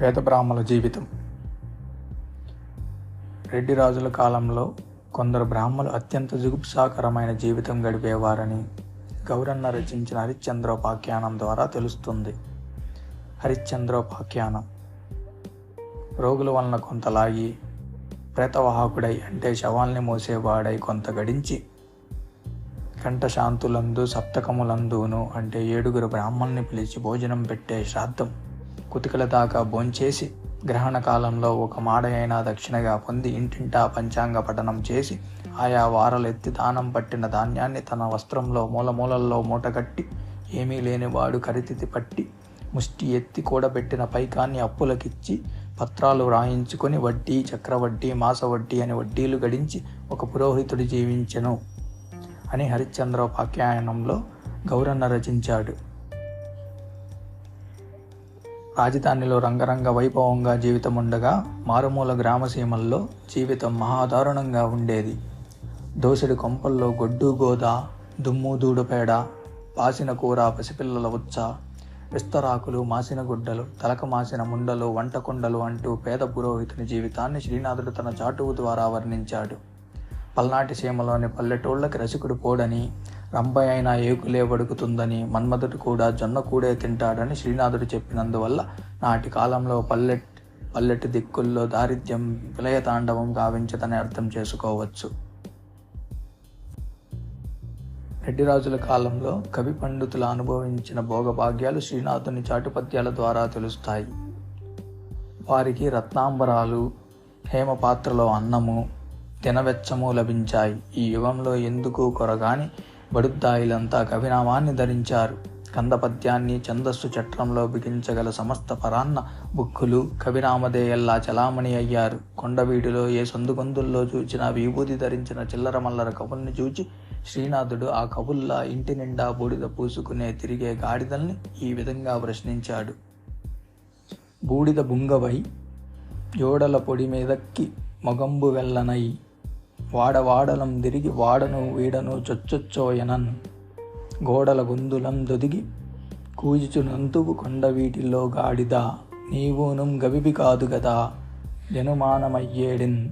పేద బ్రాహ్మణుల జీవితం. రెడ్డి రాజుల కాలంలో కొందరు బ్రాహ్మలు అత్యంత జుగుప్సాకరమైన జీవితం గడిపేవారని గౌరన్న రచించిన హరిశ్చంద్రోపాఖ్యానం ద్వారా తెలుస్తుంది. హరిశ్చంద్రోపాఖ్యానం. రోగుల వలన కొంత లాగి ప్రేతవాహకుడై అంటే శవాల్ని మోసేవాడై కొంత గడించి కంఠశాంతులందు సప్తకములందును అంటే ఏడుగురు బ్రాహ్మణ్ణి పిలిచి భోజనం పెట్టే శ్రాద్ధం. కుతికల దాకా భోంచేసి గ్రహణ కాలంలో ఒక మాడయైన దక్షిణగా పొంది ఇంటింటా పంచాంగ పఠనం చేసి ఆయా వారలెత్తి దానం పట్టిన ధాన్యాన్ని తన వస్త్రంలో మూలమూలల్లో మూటగట్టి ఏమీ లేనివాడు కరితితి పట్టి ముష్టి ఎత్తి కూడబెట్టిన పైకాన్ని అప్పులకిచ్చి పత్రాలు వ్రాయించుకొని వడ్డీ చక్రవడ్డీ మాస వడ్డీ అని వడ్డీలు గడించి ఒక పురోహితుడు జీవించెను అని హరిశ్చంద్రోపాఖ్యాయనంలో గౌరన్న రచించాడు. రాజధానిలో రంగరంగ వైభవంగా జీవితం ఉండగా మారుమూల గ్రామసీమల్లో జీవితం మహాదారుణంగా ఉండేది. దోసెడు కొంపల్లో గొడ్డు గోద దుమ్ము దూడుపేడ పాసిన కూర పసిపిల్లల ఉచ్చ విస్తరాకులు మాసిన గుడ్డలు తలక మాసిన ముండలు వంటకుండలు అంటూ పేద పురోహితుని జీవితాన్ని శ్రీనాథుడు తన చాటువు ద్వారా వర్ణించాడు. పల్నాటి సీమలోని పల్లెటూళ్ళకి రసికుడు పోడని రంభ అయినా ఏకులే వడుకుతుందని మన్మధుడు కూడా జొన్న కూడే తింటాడని శ్రీనాథుడు చెప్పినందువల్ల నాటి కాలంలో పల్లెట్ పల్లెటి దిక్కుల్లో దారిద్ర్యం విలయతాండవం గావించదని అర్థం చేసుకోవచ్చు. రెడ్డిరాజుల కాలంలో కవి పండితులు అనుభవించిన భోగభాగ్యాలు శ్రీనాథుని చాటుపద్యాల ద్వారా తెలుస్తాయి. వారికి రత్నాంబరాలు హేమపాత్రలో అన్నము దినవెచ్చము లభించాయి. ఈ యుగంలో ఎందుకు కొరగాని బడుద్దాయిలంతా కవినామాన్ని ధరించారు. కందపద్యాన్ని ఛందస్సు చట్రంలో బిగించగల సమస్త పరాన్న బుక్కులు కవినామదేయల్లా చలామణి అయ్యారు. కొండవీడిలో ఏ సందుగొందుల్లో చూచినా విభూతి ధరించిన చిల్లర మల్లర కవుల్ని చూచి శ్రీనాథుడు ఆ కవుల్లా ఇంటి నిండా బూడిద పూసుకునే తిరిగే గాడిదల్ని ఈ విధంగా ప్రశ్నించాడు. బూడిద బుంగవై జోడల పొడి మీదక్కి మొగంబు వెళ్ళనై వాడవాడలం తిరిగి వాడను వీడను చొచ్చొచ్చోయనన్. గోడల గొందులం దొదిగి కూజుచునందుకు కొండ వీటిల్లో గాడిద. నీవునం గవిబి కాదు గదా జనుమానమయ్యేడిన్.